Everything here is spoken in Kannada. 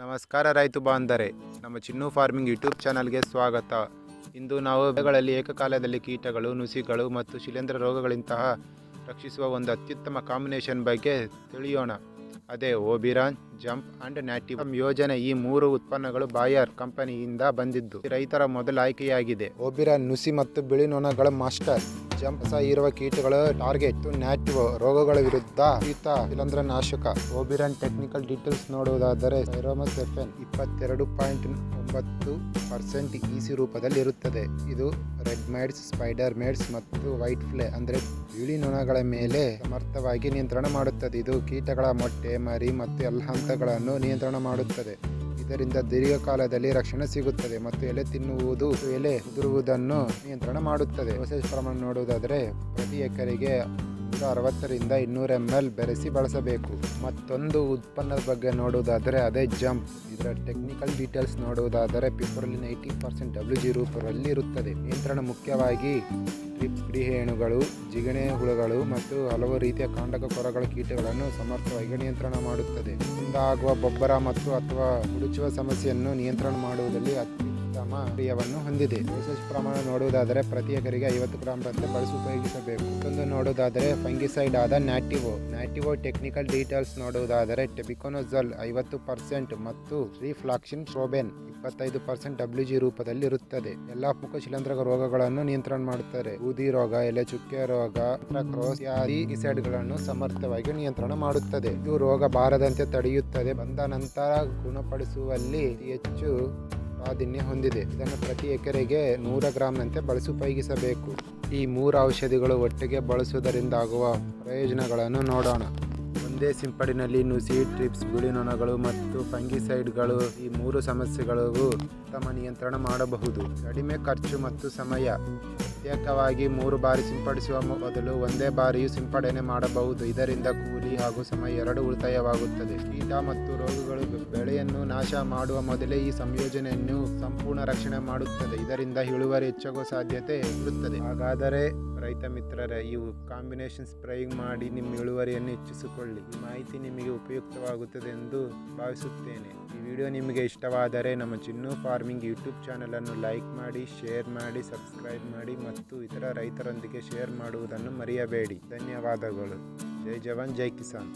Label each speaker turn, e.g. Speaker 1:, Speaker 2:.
Speaker 1: ನಮಸ್ಕಾರ ರೈತು ಬಾಂಧರೆ, ನಮ್ಮ ಚಿನ್ನು ಫಾರ್ಮಿಂಗ್ ಯೂಟ್ಯೂಬ್ ಚಾನಲ್ಗೆ ಸ್ವಾಗತ. ಇಂದು ನಾವು ಬೆಳೆಗಳಲ್ಲಿ ಏಕಕಾಲದಲ್ಲಿ ಕೀಟಗಳು, ನುಸಿಗಳು ಮತ್ತು ಶಿಲೇಂಧ್ರ ರೋಗಗಳಿಂತಹ ರಕ್ಷಿಸುವ ಒಂದು ಅತ್ಯುತ್ತಮ ಕಾಂಬಿನೇಷನ್ ಬಗ್ಗೆ ತಿಳಿಯೋಣ. ಅದೇ ಓಬಿರಾನ್, ಜಂಪ್ ಅಂಡ್ ನ್ಯಾಟಿವ್ ಯೋಜನೆ ಈ ಮೂರು ಉತ್ಪನ್ನಗಳು ಬಾಯರ್ ಕಂಪನಿಯಿಂದ ಬಂದಿದ್ದು. ರೈತರ ಮೊದಲ ಆಯ್ಕೆಯಾಗಿದೆ. ಓಬಿರಾನ್, ನುಸಿ ಮತ್ತು ಬಿಳಿ ನೊಣಗಳ ಮಾಸ್ಟರ್. ಜಂಪ್ ಇರುವ ಕೀಟಗಳ ಟಾರ್ಗೆಟ್ ನ್ಯಾಟಿವ್ ರೋಗಗಳ ವಿರುದ್ಧ ಶೀತ ಇಲ್ಲಂದ್ರ ನಾಶಕ ಓಬಿರನ್ ಟೆಕ್ನಿಕಲ್ ಡೀಟೇಲ್ಸ್ ನೋಡುವುದಾದರೆ ಸೈರೋಮಸ್ ಎಫ್ಎನ್ ಇಪ್ಪತ್ತೆರಡು ಪಾಯಿಂಟ್ ಒಂಬತ್ತು ಪರ್ಸೆಂಟ್ ಇಸಿ ರೂಪದಲ್ಲಿ ಇರುತ್ತದೆ ಇದು ರೆಡ್ ಮೇಡ್ಸ್, ಸ್ಪೈಡರ್ ಮೇಡ್ಸ್ ಮತ್ತು ವೈಟ್ ಫ್ಲೇ ಅಂದರೆ ಬಿಳಿ ನೊಣಗಳ ಮೇಲೆ ಸಮರ್ಥವಾಗಿ ನಿಯಂತ್ರಣ ಮಾಡುತ್ತದೆ. ಇದು ಕೀಟಗಳ ಮೊಟ್ಟೆ, ಮರಿ ಮತ್ತು ಎಲ್ಲ ಹಂತಗಳನ್ನು ನಿಯಂತ್ರಣ ಮಾಡುತ್ತದೆ. ಇದರಿಂದ ದೀರ್ಘಕಾಲದಲ್ಲಿ ರಕ್ಷಣೆ ಸಿಗುತ್ತದೆ ಮತ್ತು ಎಲೆ ತಿನ್ನುವುದು, ಎಲೆ ಉದುರುವುದನ್ನು ನಿಯಂತ್ರಣ ಮಾಡುತ್ತದೆ. ಡೋಸೇಜ್ ಪ್ರಮಾಣ ನೋಡುವುದಾದರೆ ಪ್ರತಿ ಎಕರೆಗೆ ನೂರ ಅರವತ್ತರಿಂದ ಇನ್ನೂರು ಎಂ ಎಲ್ ಬೆರೆಸಿ ಬಳಸಬೇಕು. ಮತ್ತೊಂದು ಉತ್ಪನ್ನದ ಬಗ್ಗೆ ನೋಡುವುದಾದರೆ ಅದೇ ಜಂಪ್. ಇದರ ಟೆಕ್ನಿಕಲ್ ಡೀಟೇಲ್ಸ್ ನೋಡುವುದಾದರೆ ಪಿಪ್ಪರಲ್ಲಿ ಏಯ್ಟಿ ಪರ್ಸೆಂಟ್ ಡಬ್ಲ್ಯೂ ಜಿ ರೂಪದಲ್ಲಿ ಇರುತ್ತದೆ. ನಿಯಂತ್ರಣ ಮುಖ್ಯವಾಗಿ ಕ್ರಿಹೇಣುಗಳು ಜಿಗಣೆ ಹುಳುಗಳು ಮತ್ತು ಹಲವು ರೀತಿಯ ಕಾಂಡಕ ಕೊರಗಳ ಕೀಟಗಳನ್ನು ಸಮರ್ಥವಾಗಿ ನಿಯಂತ್ರಣ ಮಾಡುತ್ತದೆ. ಮುಂದಾಗುವ ಬೊಬ್ಬರ ಮತ್ತು ಅಥವಾ ಹುಡುಚುವ ಸಮಸ್ಯೆಯನ್ನು ನಿಯಂತ್ರಣ ಮಾಡುವುದರಲ್ಲಿ ಅತ್ಯುತ್ತಮ ಪ್ರಿಯವನ್ನು ಹೊಂದಿದೆ. ಡೋಸೇಜ್ ಪ್ರಮಾಣ ನೋಡುವುದಾದರೆ ಪ್ರತಿ ಎಕರೆಗೆ ಐವತ್ತು ಗ್ರಾಮ್ರಂತೆ ಬಳಸಿ ಉಪಯೋಗಿಸಬೇಕು. ಮತ್ತೊಂದು ನೋಡುವುದಾದರೆ ಫಂಗಿಸೈಡ್ ಆದ ನ್ಯಾಟಿವೋ ನ್ಯಾಟಿವೋ ಟೆಕ್ನಿಕಲ್ ಡೀಟೇಲ್ಸ್ ನೋಡುವುದಾದರೆ ಟೆಬಿಕೊನೋಜಲ್ ಐವತ್ತು ಪರ್ಸೆಂಟ್ ಮತ್ತು ರಿಫ್ಲಾಕ್ಷನ್ ಟ್ರೋಬೆನ್ ಇಪ್ಪತ್ತೈದು ಪರ್ಸೆಂಟ್ ಡಬ್ಲ್ಯೂ ಜಿ ರೂಪದಲ್ಲಿ ಇರುತ್ತದೆ. ಎಲ್ಲಾ ಮುಖ ಶಿಲಂತ್ರಕ ರೋಗಗಳನ್ನು ನಿಯಂತ್ರಣ ಮಾಡುತ್ತಾರೆ ಬೂದಿ ರೋಗ ಎಲೆ ಚುಕ್ಕೆ ರೋಗ ಗಳನ್ನು ಸಮರ್ಥವಾಗಿ ನಿಯಂತ್ರಣ ಮಾಡುತ್ತದೆ. ಇದು ರೋಗ ಬಾರದಂತೆ ತಡೆಯುತ್ತದೆ. ಬಂದ ನಂತರ ಗುಣಪಡಿಸುವಲ್ಲಿ ಹೆಚ್ಚು ಪ್ರಾಧಾನ್ಯ ಹೊಂದಿದೆ. ಇದನ್ನು ಪ್ರತಿ ಎಕರೆಗೆ ನೂರ ಗ್ರಾಂನಂತೆ ಬಳಸಿ ಉಪಯೋಗಿಸಬೇಕು. ಈ ಮೂರು ಔಷಧಿಗಳು ಒಟ್ಟಿಗೆ ಬಳಸುವುದರಿಂದ ಆಗುವ ಪ್ರಯೋಜನಗಳನ್ನು ನೋಡೋಣ. ಒಂದೇ ಸಿಂಪಡಿನಲ್ಲಿ ನುಸಿ, ಟ್ರಿಪ್ಸ್, ಗುಳಿ ನೊಣಗಳು ಮತ್ತು ಫಂಗಿಸೈಡ್ಗಳು ಈ ಮೂರು ಸಮಸ್ಯೆಗಳಿಗೂ ಉತ್ತಮ ನಿಯಂತ್ರಣ ಮಾಡಬಹುದು. ಕಡಿಮೆ ಖರ್ಚು ಮತ್ತು ಸಮಯ. ಪ್ರತ್ಯೇಕವಾಗಿ ಮೂರು ಬಾರಿ ಸಿಂಪಡಿಸುವ ಬದಲು ಒಂದೇ ಬಾರಿಯೂ ಸಿಂಪಡಣೆ ಮಾಡಬಹುದು. ಇದರಿಂದ ಕೂಲಿ ಹಾಗೂ ಸಮಯ ಎರಡು ಉಳಿತಾಯವಾಗುತ್ತದೆ. ಕೀಟ ಮತ್ತು ರೋಗಗಳು ಬೆಳೆಯನ್ನು ನಾಶ ಮಾಡುವ ಮೊದಲೇ ಈ ಸಂಯೋಜನೆಯನ್ನು ಸಂಪೂರ್ಣ ರಕ್ಷಣೆ ಮಾಡುತ್ತದೆ. ಇದರಿಂದ ಇಳುವರಿ ಹೆಚ್ಚಾಗುವ ಸಾಧ್ಯತೆ ಇರುತ್ತದೆ. ಹಾಗಾದರೆ ರೈತ ಮಿತ್ರರೇ, ಇವು ಕಾಂಬಿನೇಷನ್ ಸ್ಪ್ರೇಯಿಂಗ್ ಮಾಡಿ ನಿಮ್ಮ ಇಳುವರಿಯನ್ನು ಹೆಚ್ಚಿಸಿಕೊಳ್ಳಿ. ಈ ಮಾಹಿತಿ ನಿಮಗೆ ಉಪಯುಕ್ತವಾಗುತ್ತದೆ ಎಂದು ಭಾವಿಸುತ್ತೇನೆ. ಈ ವಿಡಿಯೋ ನಿಮಗೆ ಇಷ್ಟವಾದರೆ ನಮ್ಮ ಚಿನ್ನು ಫಾರ್ಮಿಂಗ್ ಯೂಟ್ಯೂಬ್ ಚಾನಲನ್ನು ಲೈಕ್ ಮಾಡಿ, ಶೇರ್ ಮಾಡಿ, ಸಬ್ಸ್ಕ್ರೈಬ್ ಮಾಡಿ ಮತ್ತು ಇತರ ರೈತರೊಂದಿಗೆ ಶೇರ್ ಮಾಡುವುದನ್ನು ಮರೆಯಬೇಡಿ. ಧನ್ಯವಾದಗಳು. ಜೈ ಜವಾನ್, ಜೈ ಕಿಸಾನ್.